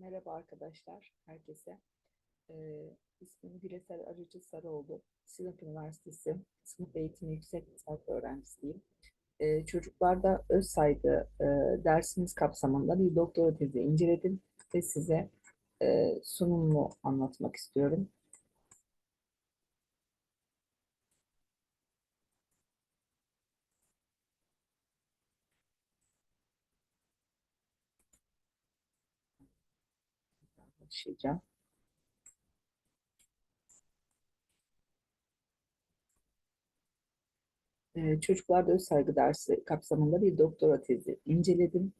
Merhaba arkadaşlar, herkese. Ee, ismim Güresel Arıcı Sarıoğlu. Sinop Üniversitesi Sınıf Eğitimi Yüksek Lisans öğrencisiyim. Ee, çocuklarda öz saygı e, dersimiz kapsamında bir doktora tezi inceledim ve size e, sunumumu anlatmak istiyorum. Başlayacağım. Ee, çocuklarda öz saygı dersi kapsamında bir doktora tezi inceledim.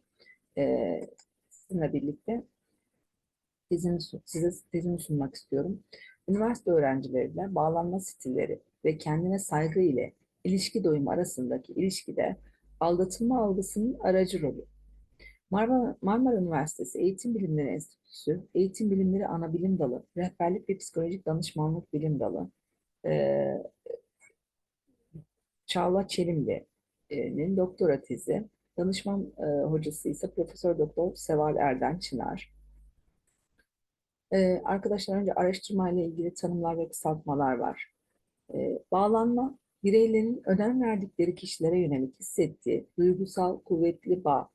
Ee, sizinle birlikte tezimi, sun- size tezimi sunmak istiyorum. Üniversite öğrencileriyle bağlanma stilleri ve kendine saygı ile ilişki doyumu arasındaki ilişkide aldatılma algısının aracı rolü. Marmara, Marmara Üniversitesi Eğitim Bilimleri Enstitüsü, Eğitim Bilimleri Anabilim Dalı, Rehberlik ve Psikolojik Danışmanlık Bilim Dalı, ee, Çağla Çelimli'nin doktora tezi, danışman e, hocası ise Profesör Doktor Seval Erden Çınar. E, arkadaşlar önce araştırmayla ilgili tanımlar ve kısaltmalar var. E, bağlanma, bireylerin önem verdikleri kişilere yönelik hissettiği duygusal kuvvetli bağ.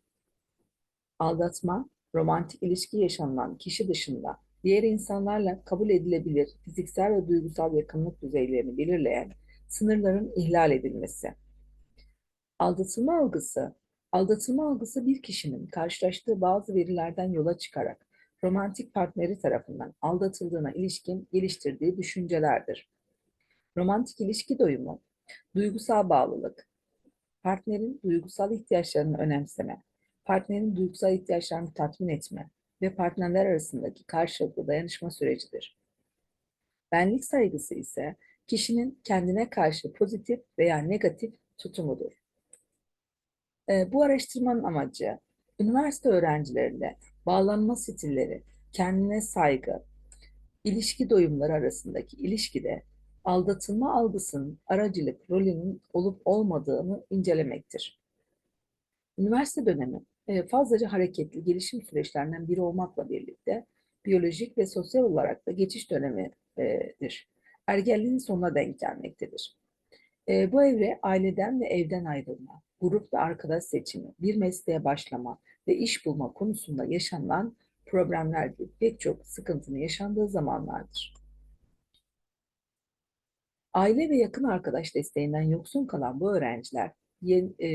Aldatma, romantik ilişki yaşanılan kişi dışında diğer insanlarla kabul edilebilir fiziksel ve duygusal yakınlık düzeylerini belirleyen sınırların ihlal edilmesi. Aldatılma algısı, aldatılma algısı bir kişinin karşılaştığı bazı verilerden yola çıkarak romantik partneri tarafından aldatıldığına ilişkin geliştirdiği düşüncelerdir. Romantik ilişki doyumu, duygusal bağlılık, partnerin duygusal ihtiyaçlarını önemseme, partnerin duygusal ihtiyaçlarını tatmin etme ve partnerler arasındaki karşılıklı dayanışma sürecidir. Benlik saygısı ise kişinin kendine karşı pozitif veya negatif tutumudur. Ee, bu araştırmanın amacı üniversite öğrencilerinde bağlanma stilleri, kendine saygı, ilişki doyumları arasındaki ilişkide aldatılma algısının aracılık rolünün olup olmadığını incelemektir. Üniversite dönemi fazlaca hareketli gelişim süreçlerinden biri olmakla birlikte biyolojik ve sosyal olarak da geçiş dönemidir. Ergenliğin sonuna denk gelmektedir. E, bu evre aileden ve evden ayrılma, grup ve arkadaş seçimi, bir mesleğe başlama ve iş bulma konusunda yaşanılan problemler gibi pek çok sıkıntının yaşandığı zamanlardır. Aile ve yakın arkadaş desteğinden yoksun kalan bu öğrenciler yeni, e,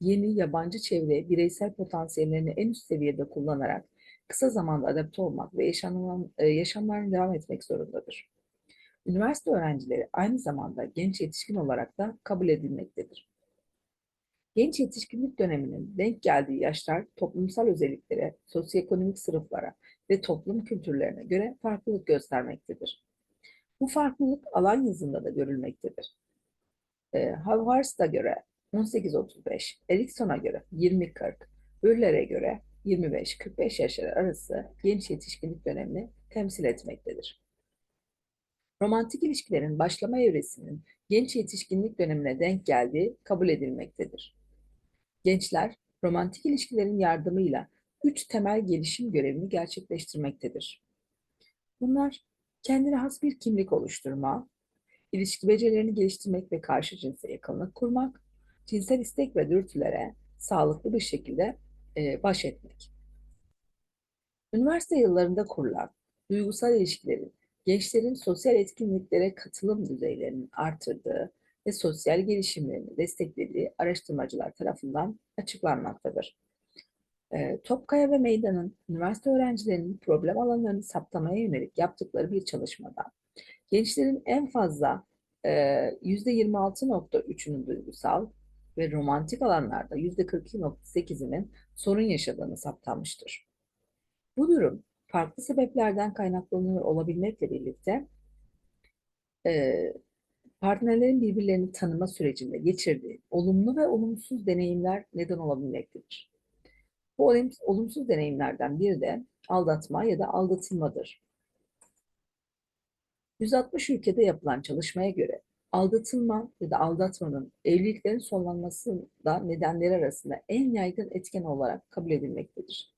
yeni yabancı çevreye bireysel potansiyellerini en üst seviyede kullanarak kısa zamanda adapte olmak ve yaşanılan, e, yaşamlarına devam etmek zorundadır. Üniversite öğrencileri aynı zamanda genç yetişkin olarak da kabul edilmektedir. Genç yetişkinlik döneminin denk geldiği yaşlar toplumsal özelliklere, sosyoekonomik sınıflara ve toplum kültürlerine göre farklılık göstermektedir. Bu farklılık alan yazında da görülmektedir. E, Havarst'a göre 18-35, Erikson'a göre 20-40, Ürler'e göre 25-45 yaşları arası genç yetişkinlik dönemini temsil etmektedir. Romantik ilişkilerin başlama evresinin genç yetişkinlik dönemine denk geldiği kabul edilmektedir. Gençler romantik ilişkilerin yardımıyla üç temel gelişim görevini gerçekleştirmektedir. Bunlar kendine has bir kimlik oluşturma, ilişki becerilerini geliştirmek ve karşı cinse yakınlık kurmak, cinsel istek ve dürtülere sağlıklı bir şekilde e, baş etmek. Üniversite yıllarında kurulan duygusal ilişkilerin gençlerin sosyal etkinliklere katılım düzeylerinin artırdığı ve sosyal gelişimlerini desteklediği araştırmacılar tarafından açıklanmaktadır. E, Topkaya ve Meydan'ın üniversite öğrencilerinin problem alanlarını saptamaya yönelik yaptıkları bir çalışmada gençlerin en fazla e, %26.3'ünün duygusal ve romantik alanlarda %42.8'inin sorun yaşadığını saptanmıştır. Bu durum farklı sebeplerden kaynaklanıyor olabilmekle birlikte e, partnerlerin birbirlerini tanıma sürecinde geçirdiği olumlu ve olumsuz deneyimler neden olabilmektedir. Bu olumsuz deneyimlerden biri de aldatma ya da aldatılmadır. 160 ülkede yapılan çalışmaya göre aldatılma ya da aldatmanın evliliklerin sonlanmasında nedenleri arasında en yaygın etken olarak kabul edilmektedir.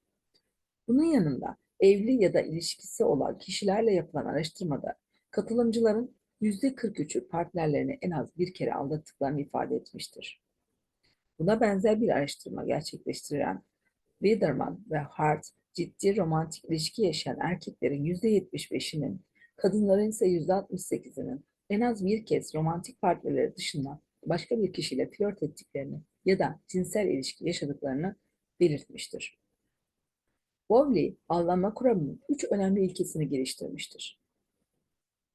Bunun yanında evli ya da ilişkisi olan kişilerle yapılan araştırmada katılımcıların %43'ü partnerlerini en az bir kere aldattıklarını ifade etmiştir. Buna benzer bir araştırma gerçekleştiren Widerman ve Hart, ciddi romantik ilişki yaşayan erkeklerin %75'inin, kadınların ise %68'inin en az bir kez romantik partnerleri dışında başka bir kişiyle flört ettiklerini ya da cinsel ilişki yaşadıklarını belirtmiştir. Bowley, ağlanma kuramının üç önemli ilkesini geliştirmiştir.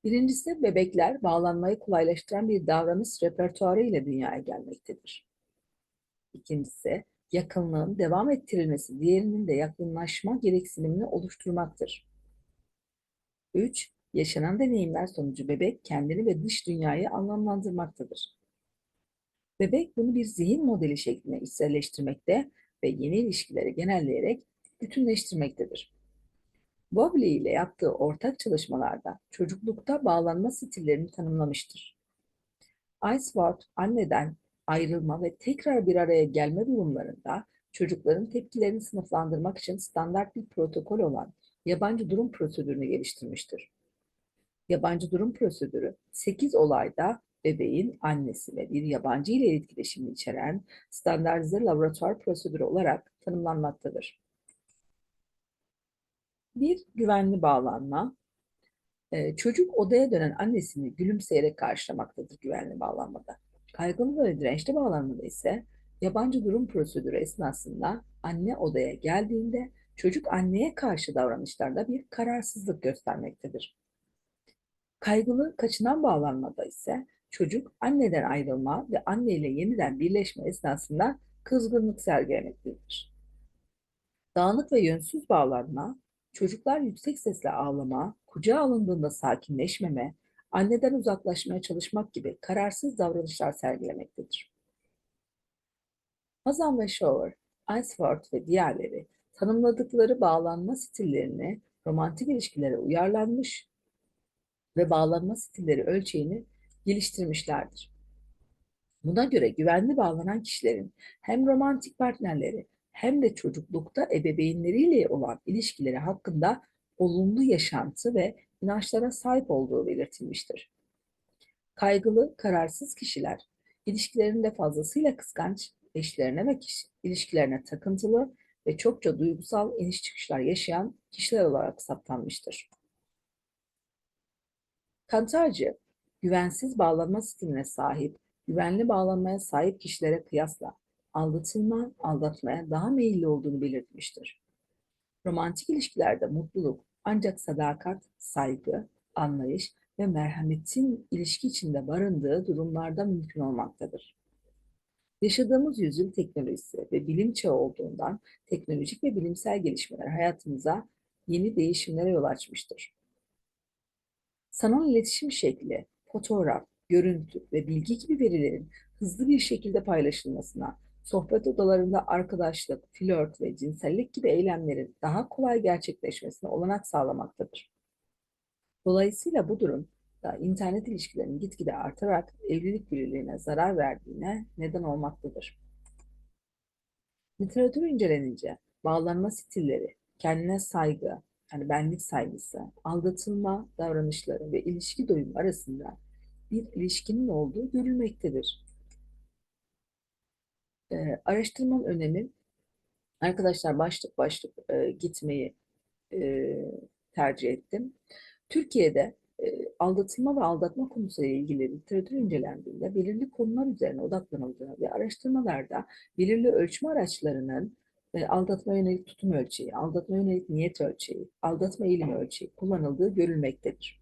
Birincisi, bebekler bağlanmayı kolaylaştıran bir davranış repertuarı ile dünyaya gelmektedir. İkincisi, yakınlığın devam ettirilmesi diğerinin de yakınlaşma gereksinimini oluşturmaktır. 3. Yaşanan deneyimler sonucu bebek kendini ve dış dünyayı anlamlandırmaktadır. Bebek bunu bir zihin modeli şeklinde içselleştirmekte ve yeni ilişkileri genelleyerek bütünleştirmektedir. Bowley ile yaptığı ortak çalışmalarda çocuklukta bağlanma stillerini tanımlamıştır. Iceward anneden ayrılma ve tekrar bir araya gelme durumlarında çocukların tepkilerini sınıflandırmak için standart bir protokol olan yabancı durum prosedürünü geliştirmiştir. Yabancı durum prosedürü 8 olayda bebeğin annesi ve bir yabancı ile etkileşimini içeren standartize laboratuvar prosedürü olarak tanımlanmaktadır. Bir güvenli bağlanma, çocuk odaya dönen annesini gülümseyerek karşılamaktadır güvenli bağlanmada. Kaygılı ve dirençli bağlanmada ise yabancı durum prosedürü esnasında anne odaya geldiğinde çocuk anneye karşı davranışlarda bir kararsızlık göstermektedir. Kaygılı kaçınan bağlanmada ise çocuk anneden ayrılma ve anne ile yeniden birleşme esnasında kızgınlık sergilemektedir. Dağınık ve yönsüz bağlanma, çocuklar yüksek sesle ağlama, kucağa alındığında sakinleşmeme, anneden uzaklaşmaya çalışmak gibi kararsız davranışlar sergilemektedir. Hazan ve Shower, Iceford ve diğerleri tanımladıkları bağlanma stillerini romantik ilişkilere uyarlanmış ve bağlanma stilleri ölçeğini geliştirmişlerdir. Buna göre güvenli bağlanan kişilerin hem romantik partnerleri hem de çocuklukta ebeveynleriyle olan ilişkileri hakkında olumlu yaşantı ve inançlara sahip olduğu belirtilmiştir. Kaygılı, kararsız kişiler ilişkilerinde fazlasıyla kıskanç, eşlerine ve kişi, ilişkilerine takıntılı ve çokça duygusal iniş çıkışlar yaşayan kişiler olarak saptanmıştır. Kantarcı, güvensiz bağlanma stiline sahip, güvenli bağlanmaya sahip kişilere kıyasla aldatılma, aldatmaya daha meyilli olduğunu belirtmiştir. Romantik ilişkilerde mutluluk ancak sadakat, saygı, anlayış ve merhametin ilişki içinde barındığı durumlarda mümkün olmaktadır. Yaşadığımız yüzyıl teknolojisi ve bilim çağı olduğundan teknolojik ve bilimsel gelişmeler hayatımıza yeni değişimlere yol açmıştır. Sanal iletişim şekli, fotoğraf, görüntü ve bilgi gibi verilerin hızlı bir şekilde paylaşılmasına, sohbet odalarında arkadaşlık, flört ve cinsellik gibi eylemlerin daha kolay gerçekleşmesine olanak sağlamaktadır. Dolayısıyla bu durum da internet ilişkilerinin gitgide artarak evlilik birliğine zarar verdiğine neden olmaktadır. Literatür incelenince bağlanma stilleri, kendine saygı, yani benlik saygısı, aldatılma davranışları ve ilişki doyumu arasında bir ilişkinin olduğu görülmektedir. Ee, araştırmanın önemi, arkadaşlar başlık başlık e, gitmeyi e, tercih ettim. Türkiye'de e, aldatılma ve aldatma konusuyla ilgili literatür incelendiğinde belirli konular üzerine odaklanıldığı ve araştırmalarda belirli ölçme araçlarının e, aldatma yönelik tutum ölçeği, aldatma yönelik niyet ölçeği, aldatma eğilimi ölçeği kullanıldığı görülmektedir.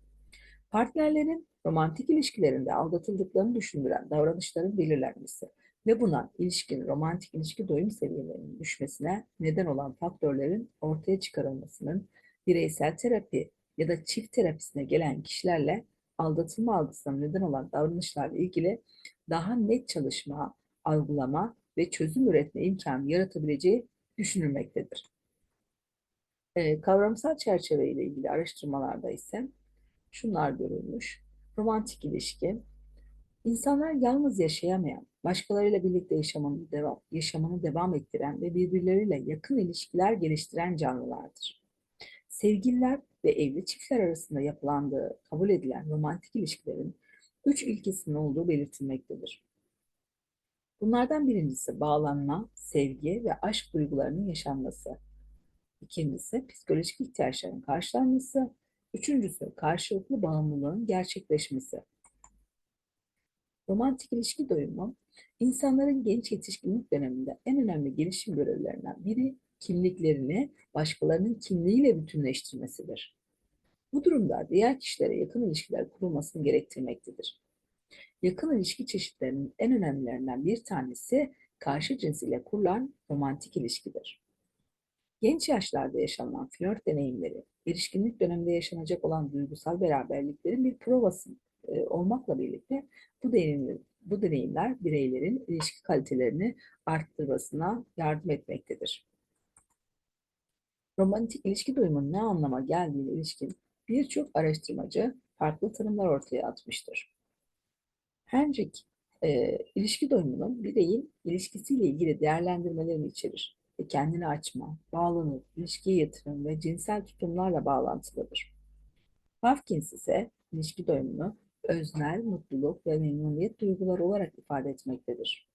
Partnerlerin romantik ilişkilerinde aldatıldıklarını düşündüren davranışların belirlenmesi ve buna ilişkin romantik ilişki doyum seviyelerinin düşmesine neden olan faktörlerin ortaya çıkarılmasının bireysel terapi ya da çift terapisine gelen kişilerle aldatılma algısına neden olan davranışlarla ilgili daha net çalışma, algılama ve çözüm üretme imkanı yaratabileceği düşünülmektedir. Ee, kavramsal çerçeve ile ilgili araştırmalarda ise şunlar görülmüş. Romantik ilişki, insanlar yalnız yaşayamayan, başkalarıyla birlikte yaşamını devam, yaşamını devam ettiren ve birbirleriyle yakın ilişkiler geliştiren canlılardır sevgililer ve evli çiftler arasında yapılandığı kabul edilen romantik ilişkilerin üç ilkesinin olduğu belirtilmektedir. Bunlardan birincisi bağlanma, sevgi ve aşk duygularının yaşanması. İkincisi psikolojik ihtiyaçların karşılanması. Üçüncüsü karşılıklı bağımlılığın gerçekleşmesi. Romantik ilişki doyumu, insanların genç yetişkinlik döneminde en önemli gelişim görevlerinden biri kimliklerini başkalarının kimliğiyle bütünleştirmesidir. Bu durumda diğer kişilere yakın ilişkiler kurulmasını gerektirmektedir. Yakın ilişki çeşitlerinin en önemlilerinden bir tanesi karşı cins ile kurulan romantik ilişkidir. Genç yaşlarda yaşanan flört deneyimleri, erişkinlik döneminde yaşanacak olan duygusal beraberliklerin bir provası e, olmakla birlikte bu deneyimler, bu deneyimler bireylerin ilişki kalitelerini arttırmasına yardım etmektedir. Romantik ilişki duyumunun ne anlama geldiğine ilişkin birçok araştırmacı farklı tanımlar ortaya atmıştır. Hendrik, e, ilişki doyumunun bireyin ilişkisiyle ilgili değerlendirmelerini içerir ve kendini açma, bağlanıp, ilişkiye yatırım ve cinsel tutumlarla bağlantılıdır. Hawkins ise ilişki doyumunu öznel, mutluluk ve memnuniyet duyguları olarak ifade etmektedir.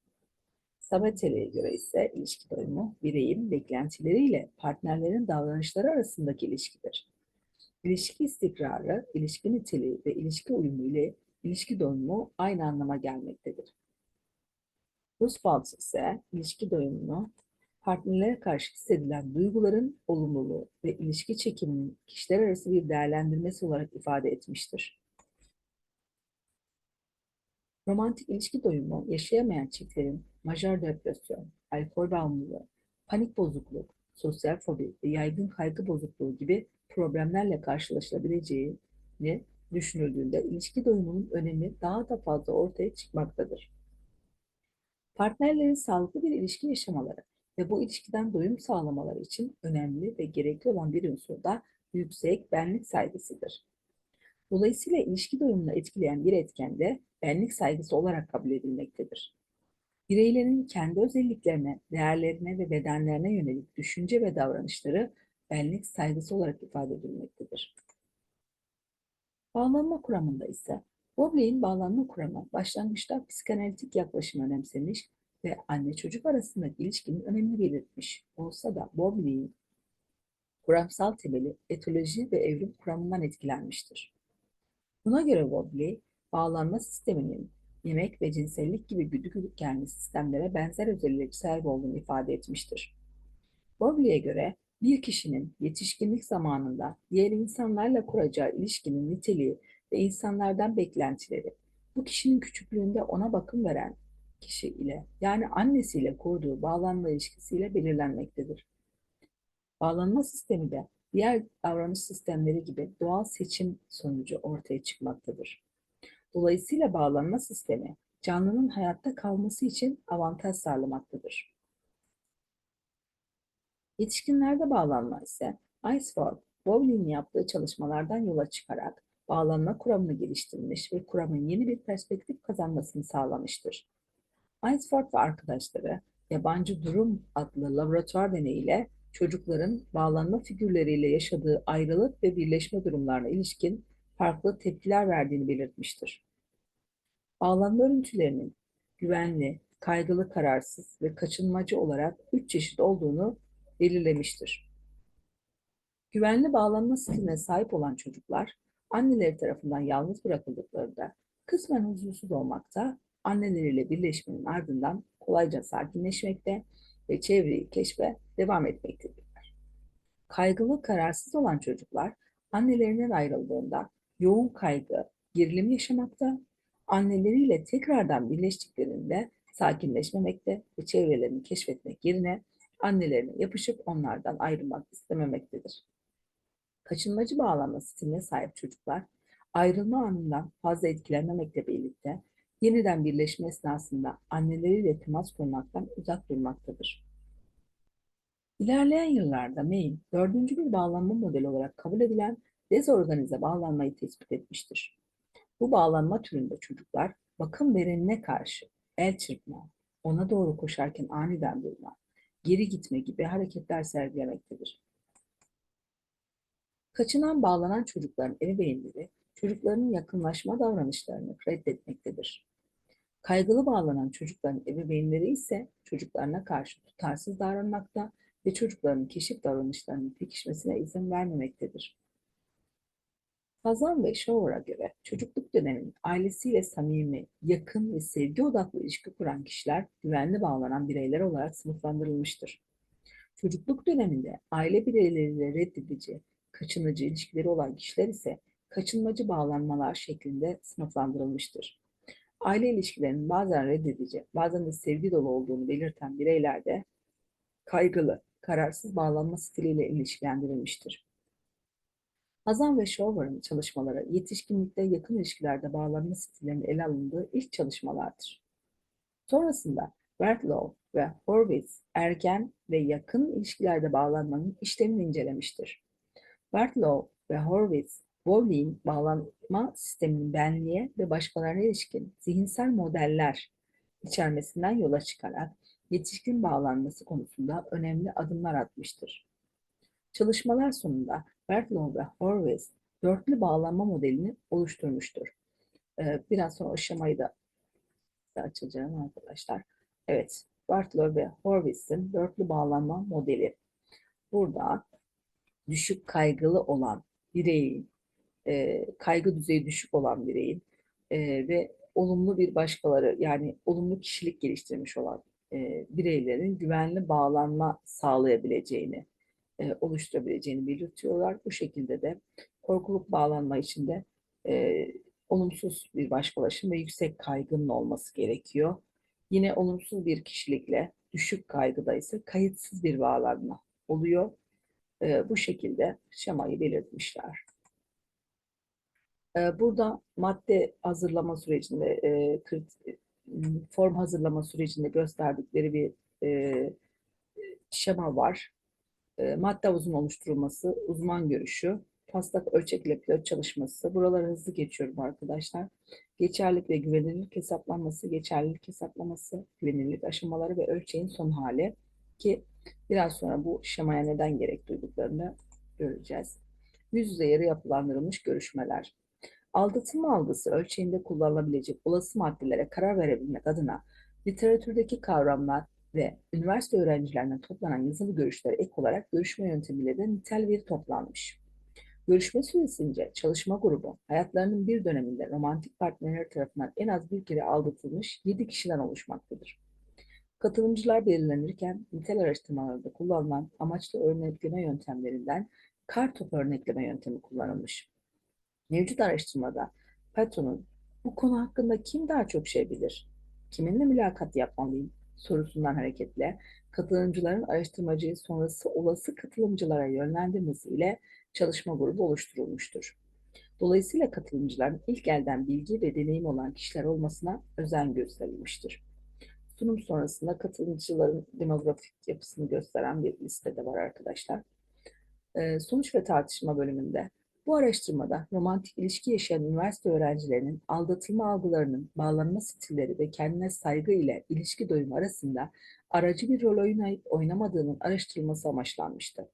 Sabateli'ye göre ise ilişki doyumu, bireyin beklentileriyle partnerlerin davranışları arasındaki ilişkidir. İlişki istikrarı, ilişki niteliği ve ilişki uyumu ile ilişki doyumu aynı anlama gelmektedir. Roosevelt ise ilişki doyumunu partnerlere karşı hissedilen duyguların olumluluğu ve ilişki çekiminin kişiler arası bir değerlendirmesi olarak ifade etmiştir. Romantik ilişki doyumu yaşayamayan çiftlerin majör depresyon, alkol bağımlılığı, panik bozukluk, sosyal fobi ve yaygın kaygı bozukluğu gibi problemlerle karşılaşılabileceğini düşünüldüğünde ilişki doyumunun önemi daha da fazla ortaya çıkmaktadır. Partnerlerin sağlıklı bir ilişki yaşamaları ve bu ilişkiden doyum sağlamaları için önemli ve gerekli olan bir unsur da yüksek benlik saygısıdır. Dolayısıyla ilişki doyumunu etkileyen bir etken de benlik saygısı olarak kabul edilmektedir. Bireylerin kendi özelliklerine, değerlerine ve bedenlerine yönelik düşünce ve davranışları benlik saygısı olarak ifade edilmektedir. Bağlanma kuramında ise Bowley'in bağlanma kuramı başlangıçta psikanalitik yaklaşım önemsemiş ve anne çocuk arasındaki ilişkinin önemini belirtmiş olsa da Bowley'in kuramsal temeli etoloji ve evrim kuramından etkilenmiştir. Buna göre Bowley, bağlanma sisteminin yemek ve cinsellik gibi güdük gelmiş sistemlere benzer özellik sahip olduğunu ifade etmiştir. Bowley'e göre bir kişinin yetişkinlik zamanında diğer insanlarla kuracağı ilişkinin niteliği ve insanlardan beklentileri, bu kişinin küçüklüğünde ona bakım veren kişi ile yani annesiyle kurduğu bağlanma ilişkisiyle belirlenmektedir. Bağlanma sistemi de diğer davranış sistemleri gibi doğal seçim sonucu ortaya çıkmaktadır. Dolayısıyla bağlanma sistemi canlının hayatta kalması için avantaj sağlamaktadır. Yetişkinlerde bağlanma ise Iceford, Bowley'in yaptığı çalışmalardan yola çıkarak bağlanma kuramını geliştirmiş ve kuramın yeni bir perspektif kazanmasını sağlamıştır. Iceford ve arkadaşları Yabancı Durum adlı laboratuvar deneyiyle çocukların bağlanma figürleriyle yaşadığı ayrılık ve birleşme durumlarına ilişkin farklı tepkiler verdiğini belirtmiştir. Bağlanma örüntülerinin güvenli, kaygılı kararsız ve kaçınmacı olarak üç çeşit olduğunu belirlemiştir. Güvenli bağlanma stiline sahip olan çocuklar, anneleri tarafından yalnız bırakıldıklarında kısmen huzursuz olmakta, anneleriyle birleşmenin ardından kolayca sakinleşmekte ve çevreyi keşfe devam etmektedirler. Kaygılı, kararsız olan çocuklar annelerinden ayrıldığında yoğun kaygı, gerilim yaşamakta, anneleriyle tekrardan birleştiklerinde sakinleşmemekte ve çevrelerini keşfetmek yerine annelerine yapışıp onlardan ayrılmak istememektedir. Kaçınmacı bağlanma stiline sahip çocuklar ayrılma anından fazla etkilenmemekle birlikte yeniden birleşme esnasında anneleriyle temas kurmaktan uzak durmaktadır. İlerleyen yıllarda Mayne, dördüncü bir bağlanma modeli olarak kabul edilen dezorganize bağlanmayı tespit etmiştir. Bu bağlanma türünde çocuklar bakım verenine karşı el çırpma, ona doğru koşarken aniden durma, geri gitme gibi hareketler sergilemektedir. Kaçınan bağlanan çocukların ebeveynleri çocuklarının yakınlaşma davranışlarını reddetmektedir. Kaygılı bağlanan çocukların ebeveynleri ise çocuklarına karşı tutarsız davranmakta ve çocukların keşif davranışlarının pekişmesine izin vermemektedir. Kazan ve Shower'a göre çocukluk döneminin ailesiyle samimi, yakın ve sevgi odaklı ilişki kuran kişiler güvenli bağlanan bireyler olarak sınıflandırılmıştır. Çocukluk döneminde aile bireyleriyle reddedici, kaçınıcı ilişkileri olan kişiler ise kaçınmacı bağlanmalar şeklinde sınıflandırılmıştır. Aile ilişkilerinin bazen reddedici, bazen de sevgi dolu olduğunu belirten bireyler de kaygılı, kararsız bağlanma stiliyle ilişkilendirilmiştir. Hazan ve Shower'ın çalışmaları yetişkinlikte yakın ilişkilerde bağlanma stillerinin ele alındığı ilk çalışmalardır. Sonrasında Wertlow ve Horwitz erken ve yakın ilişkilerde bağlanmanın işlemini incelemiştir. Wertlow ve Horwitz, Bowley'in bağlanma sisteminin benliğe ve başkalarına ilişkin zihinsel modeller içermesinden yola çıkarak yetişkin bağlanması konusunda önemli adımlar atmıştır. Çalışmalar sonunda Bertlow ve Horwitz dörtlü bağlanma modelini oluşturmuştur. Ee, biraz sonra o şemayı da açacağım arkadaşlar. Evet, Bertlow ve Horwitz'in dörtlü bağlanma modeli. Burada düşük kaygılı olan bireyin, e, kaygı düzeyi düşük olan bireyin e, ve olumlu bir başkaları yani olumlu kişilik geliştirmiş olan e, bireylerin güvenli bağlanma sağlayabileceğini e, oluşturabileceğini belirtiyorlar. Bu şekilde de korkuluk bağlanma içinde e, olumsuz bir başkalaşım ve yüksek kaygının olması gerekiyor. Yine olumsuz bir kişilikle düşük kaygıda ise kayıtsız bir bağlanma oluyor. E, bu şekilde şemayı belirtmişler. E, burada madde hazırlama sürecinde, e, form hazırlama sürecinde gösterdikleri bir e, şema var e, madde havuzunun oluşturulması, uzman görüşü, taslak ölçek ile pilot çalışması. Buraları hızlı geçiyorum arkadaşlar. Geçerlilik ve güvenilirlik hesaplanması, geçerlilik hesaplaması, güvenilirlik aşamaları ve ölçeğin son hali ki biraz sonra bu şemaya neden gerek duyduklarını göreceğiz. Yüz yüze yarı yapılandırılmış görüşmeler. Aldatılma algısı ölçeğinde kullanılabilecek olası maddelere karar verebilmek adına literatürdeki kavramlar ve üniversite öğrencilerinden toplanan yazılı görüşlere ek olarak görüşme yöntemiyle de nitel veri toplanmış. Görüşme süresince çalışma grubu hayatlarının bir döneminde romantik partnerler tarafından en az bir kere aldatılmış 7 kişiden oluşmaktadır. Katılımcılar belirlenirken nitel araştırmalarda kullanılan amaçlı örnekleme yöntemlerinden kar topu örnekleme yöntemi kullanılmış. Mevcut araştırmada patronun bu konu hakkında kim daha çok şey bilir? Kiminle mülakat yapmalıyım? Sorusundan hareketle katılımcıların araştırmacıyı sonrası olası katılımcılara yönlendirmesiyle çalışma grubu oluşturulmuştur. Dolayısıyla katılımcıların ilk elden bilgi ve deneyim olan kişiler olmasına özen gösterilmiştir. Sunum sonrasında katılımcıların demografik yapısını gösteren bir liste de var arkadaşlar. Sonuç ve tartışma bölümünde bu araştırmada romantik ilişki yaşayan üniversite öğrencilerinin aldatılma algılarının bağlanma stilleri ve kendine saygı ile ilişki doyumu arasında aracı bir rol oynayıp oynamadığının araştırılması amaçlanmıştı.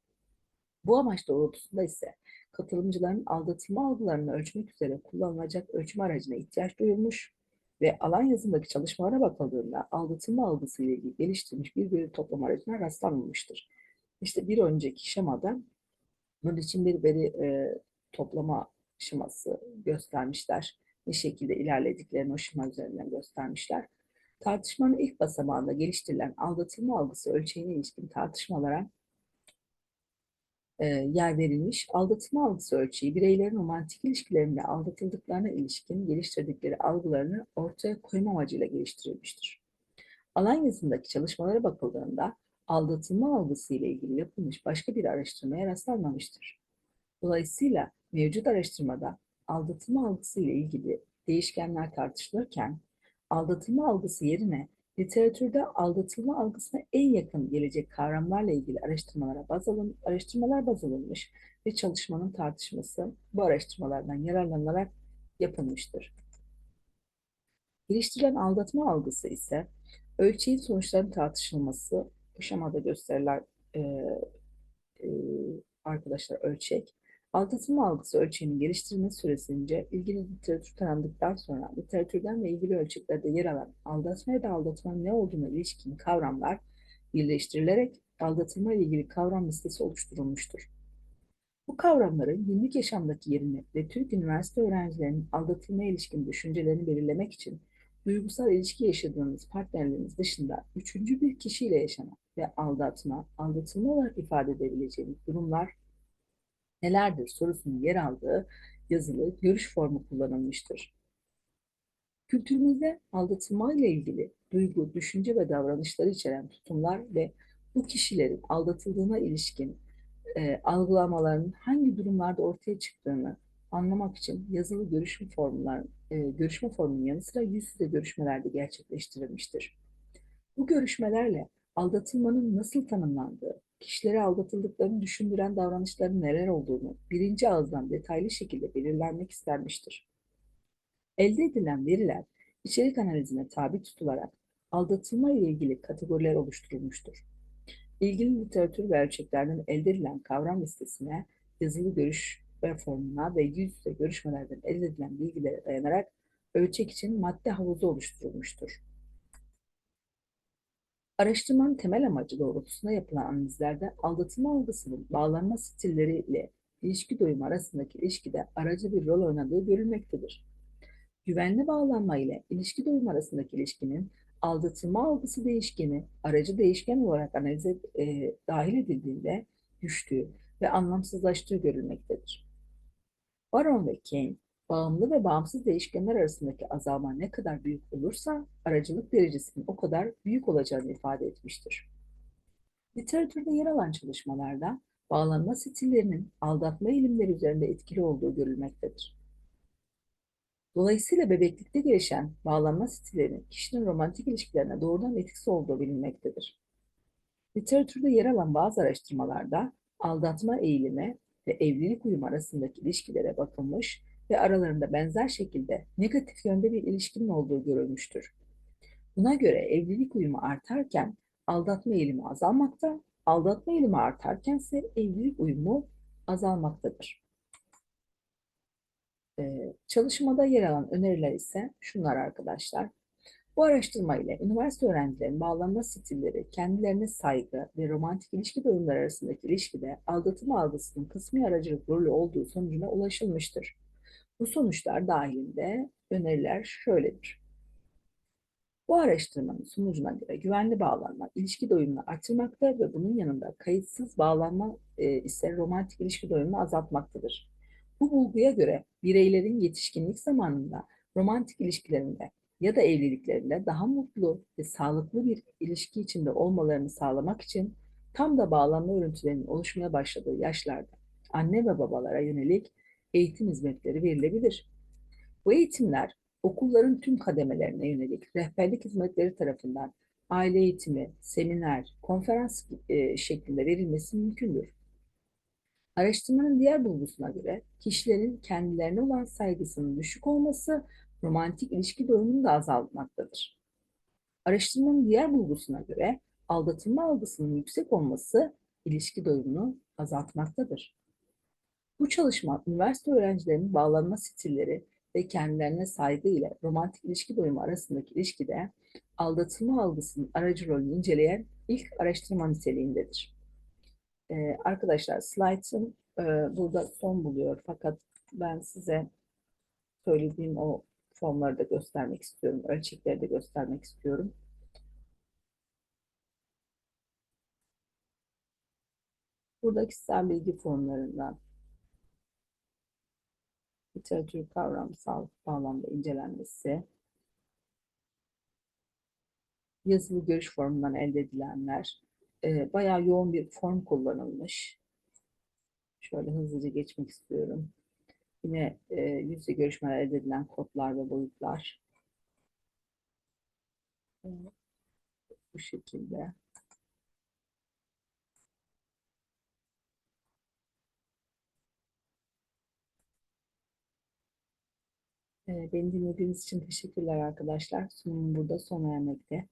Bu amaç doğrultusunda ise katılımcıların aldatılma algılarını ölçmek üzere kullanılacak ölçüm aracına ihtiyaç duyulmuş ve alan yazımdaki çalışmalara bakıldığında aldatılma algısı ile ilgili geliştirilmiş bir veri toplama aracına rastlanmamıştır. İşte bir önceki şemada bunun için bir veri e, toplama şeması göstermişler. Ne şekilde ilerlediklerini o şema üzerinden göstermişler. Tartışmanın ilk basamağında geliştirilen aldatılma algısı ölçeğine ilişkin tartışmalara e, yer verilmiş. Aldatılma algısı ölçeği bireylerin romantik ilişkilerinde aldatıldıklarına ilişkin geliştirdikleri algılarını ortaya koyma amacıyla geliştirilmiştir. Alan yazındaki çalışmalara bakıldığında aldatılma algısı ile ilgili yapılmış başka bir araştırmaya rastlanmamıştır. Dolayısıyla mevcut araştırmada aldatılma algısı ile ilgili değişkenler tartışılırken aldatılma algısı yerine literatürde aldatılma algısına en yakın gelecek kavramlarla ilgili araştırmalara baz alın, araştırmalar baz alınmış ve çalışmanın tartışması bu araştırmalardan yararlanarak yapılmıştır. Geliştirilen aldatma algısı ise ölçeğin sonuçlarının tartışılması, bu şemada gösterilen e, e, arkadaşlar ölçek, Aldatılma algısı ölçeğinin geliştirilme süresince ilgili literatür tanındıktan sonra literatürden ve ilgili ölçeklerde yer alan aldatma ya da aldatmanın ne olduğuna ilişkin kavramlar birleştirilerek aldatılma ile ilgili kavram listesi oluşturulmuştur. Bu kavramların günlük yaşamdaki yerini ve Türk üniversite öğrencilerinin aldatılma ilişkin düşüncelerini belirlemek için duygusal ilişki yaşadığınız partnerleriniz dışında üçüncü bir kişiyle yaşanan ve aldatma, aldatılma olarak ifade edebileceğiniz durumlar nelerdir sorusunun yer aldığı yazılı görüş formu kullanılmıştır. Kültürümüzde aldatılma ile ilgili duygu, düşünce ve davranışları içeren tutumlar ve bu kişilerin aldatıldığına ilişkin e, algılamaların hangi durumlarda ortaya çıktığını anlamak için yazılı görüşme formlar, e, görüşme formunun yanı sıra yüz yüze görüşmelerde gerçekleştirilmiştir. Bu görüşmelerle aldatılmanın nasıl tanımlandığı, kişileri aldatıldıklarını düşündüren davranışların neler olduğunu birinci ağızdan detaylı şekilde belirlenmek istenmiştir. Elde edilen veriler içerik analizine tabi tutularak aldatılma ile ilgili kategoriler oluşturulmuştur. İlgili literatür ve ölçeklerden elde edilen kavram listesine, yazılı görüş ve ve yüz yüze görüşmelerden elde edilen bilgilere dayanarak ölçek için madde havuzu oluşturulmuştur. Araştırmanın temel amacı doğrultusunda yapılan analizlerde aldatılma algısının bağlanma stilleri ile ilişki doyumu arasındaki ilişkide aracı bir rol oynadığı görülmektedir. Güvenli bağlanma ile ilişki doyumu arasındaki ilişkinin aldatılma algısı değişkeni aracı değişken olarak analize e, dahil edildiğinde düştüğü ve anlamsızlaştığı görülmektedir. Baron ve Kane, bağımlı ve bağımsız değişkenler arasındaki azalma ne kadar büyük olursa aracılık derecesinin o kadar büyük olacağını ifade etmiştir. Literatürde yer alan çalışmalarda bağlanma stillerinin aldatma eğilimleri üzerinde etkili olduğu görülmektedir. Dolayısıyla bebeklikte gelişen bağlanma stillerinin kişinin romantik ilişkilerine doğrudan etkisi olduğu bilinmektedir. Literatürde yer alan bazı araştırmalarda aldatma eğilimi ve evlilik uyumu arasındaki ilişkilere bakılmış ve aralarında benzer şekilde negatif yönde bir ilişkinin olduğu görülmüştür. Buna göre evlilik uyumu artarken aldatma eğilimi azalmakta, aldatma eğilimi artarken ise evlilik uyumu azalmaktadır. Ee, çalışmada yer alan öneriler ise şunlar arkadaşlar. Bu araştırma ile üniversite öğrencilerinin bağlanma stilleri, kendilerine saygı ve romantik ilişki bölümleri arasındaki ilişkide aldatma algısının kısmi aracılık rolü olduğu sonucuna ulaşılmıştır. Bu sonuçlar dahilinde öneriler şöyledir. Bu araştırmanın sonucuna göre güvenli bağlanma ilişki doyumunu artırmakta ve bunun yanında kayıtsız bağlanma e, ise romantik ilişki doyumunu azaltmaktadır. Bu bulguya göre bireylerin yetişkinlik zamanında romantik ilişkilerinde ya da evliliklerinde daha mutlu ve sağlıklı bir ilişki içinde olmalarını sağlamak için tam da bağlanma örüntülerinin oluşmaya başladığı yaşlarda anne ve babalara yönelik eğitim hizmetleri verilebilir. Bu eğitimler okulların tüm kademelerine yönelik rehberlik hizmetleri tarafından aile eğitimi, seminer, konferans e, şeklinde verilmesi mümkündür. Araştırmanın diğer bulgusuna göre kişilerin kendilerine olan saygısının düşük olması romantik ilişki doyumunu da azaltmaktadır. Araştırmanın diğer bulgusuna göre aldatılma algısının yüksek olması ilişki doyumunu azaltmaktadır. Bu çalışma üniversite öğrencilerinin bağlanma stilleri ve kendilerine saygı ile romantik ilişki doyumu arasındaki ilişkide aldatılma algısının aracı rolünü inceleyen ilk araştırma niteliğindedir. Ee, arkadaşlar slaytım e, burada son buluyor fakat ben size söylediğim o formları da göstermek istiyorum. Ölçekleri de göstermek istiyorum. Burada kişisel bilgi formlarından literatür kavramsal bağlamda incelenmesi, yazılı görüş formundan elde edilenler, e, bayağı yoğun bir form kullanılmış. Şöyle hızlıca geçmek istiyorum. Yine e, yüzde görüşmeler elde edilen kodlar ve boyutlar. Evet. Bu şekilde. Beni dinlediğiniz için teşekkürler arkadaşlar. Sunumum burada sona ermekte.